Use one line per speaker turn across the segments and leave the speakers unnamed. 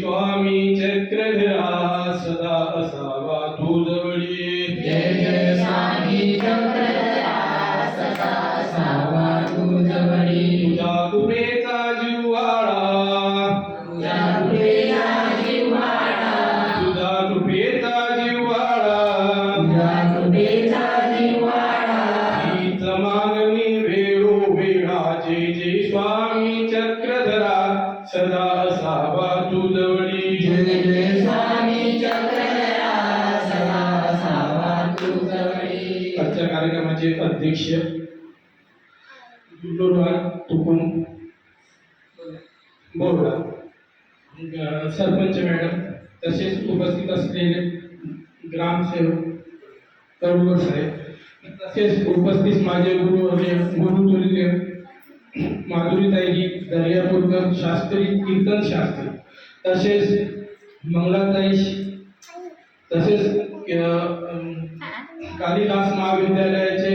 स्वामी चक्रधरा सदा असा अध्यक्ष दुर्गाराव तुकुन. बोर्डा सरपंच मॅडम तसेच उपस्थित असलेले ग्रामसेवक तरुण साहेब तसेच उपस्थित माझे गुरु गुरुतुल्य माधुरीताईजी दर्यापूरकर शास्त्री कीर्तन शास्त्री तसेच मंगलाताई तसेच कालिदास महाविद्यालयाचे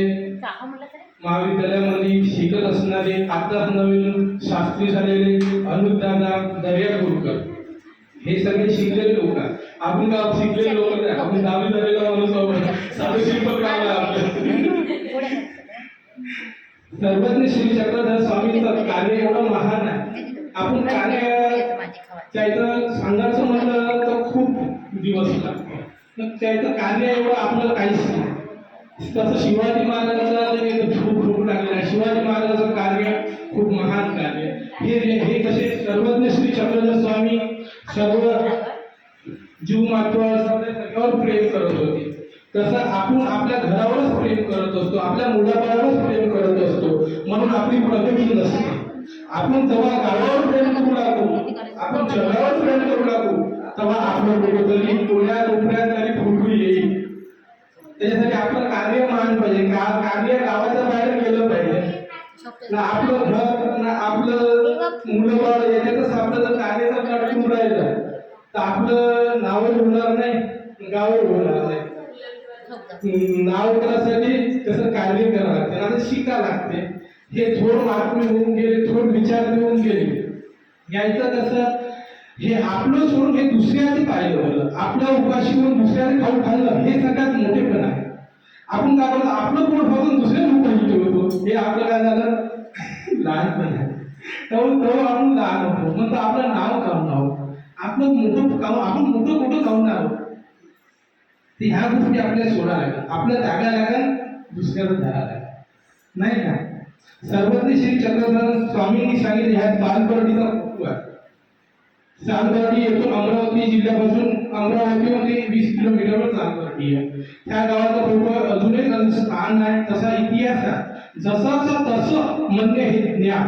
महाविद्यालयामध्ये शिकत असणारे आता नवीन शास्त्री झालेले अनुदादा दर्यापूरकर हे सगळे शिकलेले लोक आपण का शिकलेले लोक नाही. आपण दहावी झालेला माणूस आहोत. साधं शिल्पक आपलं सर्वज्ञ श्री चक्रधर स्वामींचं कार्य एवढं महान आहे. आपण कार्य त्याचं सांगायचं म्हणलं तर खूप दिवस लागतो मग त्याचं कार्य एवढं आपल्याला काहीच नाही. तसं शिवाजी महाराजांचं खूप खूप लागलेलं आहे. शिवाजी महाराजांचं कार्य खूप महान कार्य हे हे कसे सर्वज्ञ श्री चंद्रधर स्वामी सर्व जीव मात्र सगळ्यावर प्रेम करत होते. तसं आपण आपल्या घरावरच प्रेम करत असतो आपल्या मुलाबाळावरच प्रेम करत असतो. म्हणून आपली प्रगती नसते. आपण जेव्हा गावावर प्रेम करू लागू आपण जगावर प्रेम करू लागू तेव्हा आपलं कुठेतरी कोण्या कोपऱ्यात तरी फुटू येईल. त्याच्यासाठी आपलं कार्य महान पाहिजे. का कार्य गावाच्या बाहेर गेलं पाहिजे. ना आपलं घर ना आपलं मुलं बाळ याच्यातच आपलं जर कार्याचं जर राहिलं. तर आपलं नाव होणार नाही गाव होणार नाही. नाव करासाठी तसं कार्य करावं लागते. आता शिका लागते. हे थोड मार्क होऊन गेले थोड विचार होऊन गेले. यायचं कसं? हे आपलं सोडून हे दुसऱ्याचे पाहिलं बरं आपल्या उपाशी होऊन दुसऱ्याने खाऊ खाल्लं हे सगळ्यात मोठेपण आहे. आपण काय करतो? आपलं पोट बघून दुसऱ्या लोकांनी ठेवतो हे आपलं काय झालं? लहानपण आहे. तेव्हा आपण लहान होतो. मग आपलं नाव काढून आहोत. आपलं मोठं काम आपण मोठं मोठं काढून आहोत? ते ह्या गोष्टी आपल्याला सोडा लागल आपल्या जागा लागेल दुसऱ्याला धरा लागेल नाही का? सर्वज्ञ श्री चक्रधर स्वामींनी सांगितले ह्या बालबर्डीचा खूप आहे चांदवाडी येथून अमरावती जिल्ह्यापासून अमरावतीमध्ये वीस किलोमीटरवर चांदवाडी आहे त्या गावाचा बरोबर अजूनही स्थान आहे तसा इतिहास आहे. जसाचं तसं म्हणणे हे ज्ञान.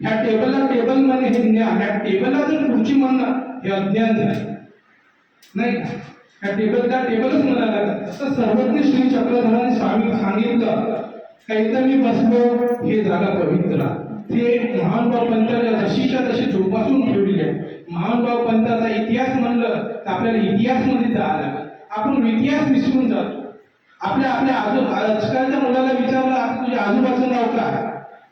ह्या टेबलला टेबल म्हणणे हे ज्ञान. ह्या टेबलला जर खुर्ची म्हणणं हे अज्ञान झालं. नाही का? ह्या टेबलला टेबलच म्हणायला तसं सर्वज्ञ श्री चक्रधराने स्वामी सांगितलं का मी बसलो हे झालं पवित्र. ते महान पंथाला जशीच्या तशी जोपासून ठेवलेली आहे. महानुभाव पंथाचा इतिहास म्हणलं तर आपल्याला इतिहासमध्ये जावं लागेल. आपण इतिहास विसरून जातो. आपल्या आपल्या आजू आजकालच्या मुलाला विचारलं तुझ्या आजूबाजूचं नाव काय?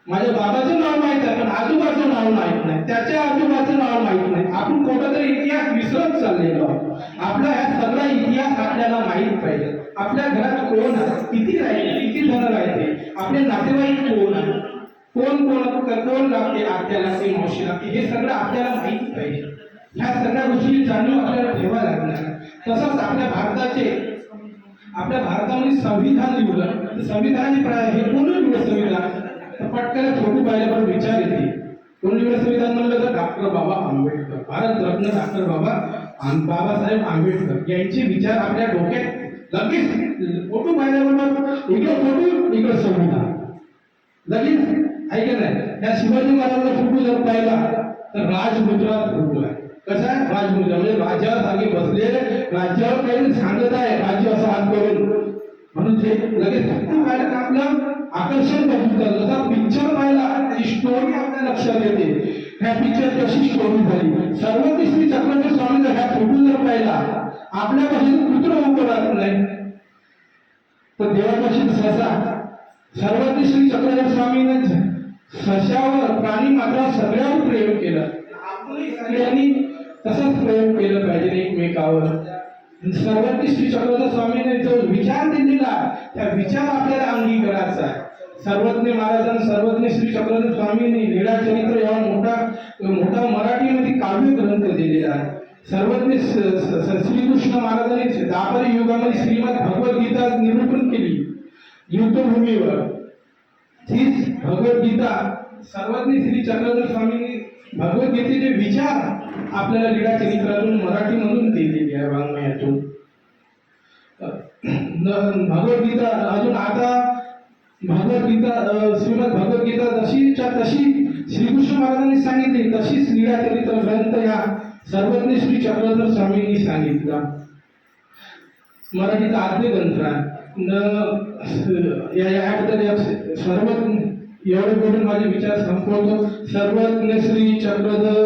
माझ्या बाबाचं नाव माहीत आहे पण आजूबाजूचं नाव माहीत नाही. त्याच्या आजोबाचं नाव माहीत नाही. आपण कुठंतरी इतिहास विसरत चाललेलो आहोत. आपला हा सगळा इतिहास आपल्याला माहीत पाहिजे. आपल्या घरात कोण आहे? किती राहिले? किती जण राहते आपले नातेवाईक कोण आहे? कोण कोण कोण लागते आपल्याला लागते मावशी लागते हे सगळं आपल्याला माहीत पाहिजे. ह्या सगळ्या गोष्टी जाणीव आपल्याला ठेवा लागणार. तसंच आपल्या भारताचे आपल्या भारतामध्ये संविधान लिहिलं. तर संविधानाची हे कोण लिहिलं संविधान? तर पटकन छोटू पाहिल्यावर विचार येते. कोण लिहिलं संविधान म्हणलं तर डॉक्टर बाबा आंबेडकर. भारतरत्न डॉक्टर बाबा बाबासाहेब आंबेडकर. यांचे विचार आपल्या डोक्यात लगेच फोटो पाहिल्याबरोबर इकडं फोटो इकडं संविधान. लगेच आहे का नाही? त्या शिवाजी महाराजांचा फोटो जर पाहिला तर राजमुद्रा फोटो आहे. कसा आहे? राजमुद्रा. म्हणजे राजा जागी बसले राज्यावर काही सांगत आहे. राज्य असं हात करून. म्हणून ते लगेच पाहिलं तर आपलं? आकर्षण बघितलं जसा पिक्चर पाहिला ती स्टोरी आपल्या लक्षात येते. ह्या पिक्चर कशी स्टोरी झाली? सर्व श्री चक्रवर्ती स्वामी ह्या फोटो जर पाहिला आपल्यापाशी कुत्र उभं नाही तर देवापाशी सहसा सर्वज्ञ श्री चक्रधर स्वामींनाच सशावर प्राणी मात्र सगळ्यावर प्रेम केलं. आपणही सगळ्यांनी तसंच प्रेम केलं पाहिजे एकमेकावर. सर्वांनी श्री चक्रवर्ती स्वामीने जो विचार दिलेला त्या विचार आपल्याला अंगीकारायचा. आहे सर्वज्ञ महाराजांनी सर्वज्ञ श्री चक्रवर्ती स्वामींनी लीळा चरित्र या मोठा मोठा मराठीमध्ये काव्य ग्रंथ दिलेला आहे. सर्वज्ञ स- श्रीकृष्ण महाराजांनी दापरी युगामध्ये श्रीमद भगवद्गीता निरूपण केली. युद्धभूमीवर. तीच भगवद्गीता सर्वज्ञ श्री चंद्रधर स्वामींनी भगवद्गीतेचे विचार आपल्याला लीळा चरित्रातून मराठीमधून दिलेली आहे वाङ्मयातून. भगवद्गीता अजून आता भगवद्गीता श्रीमद भगवद्गीता जशीच्या तशी श्रीकृष्ण महाराजांनी सांगितली तशीच लीळा चरित्र ग्रंथ या सर्वज्ञ श्री चक्रधर स्वामींनी सांगितला. मराठीचा आद्य ग्रंथ आहे. न या याबद्दल या सर्व एवढे बोलून माझे विचार संपवतो. सर्वज्ञ श्री चक्रधर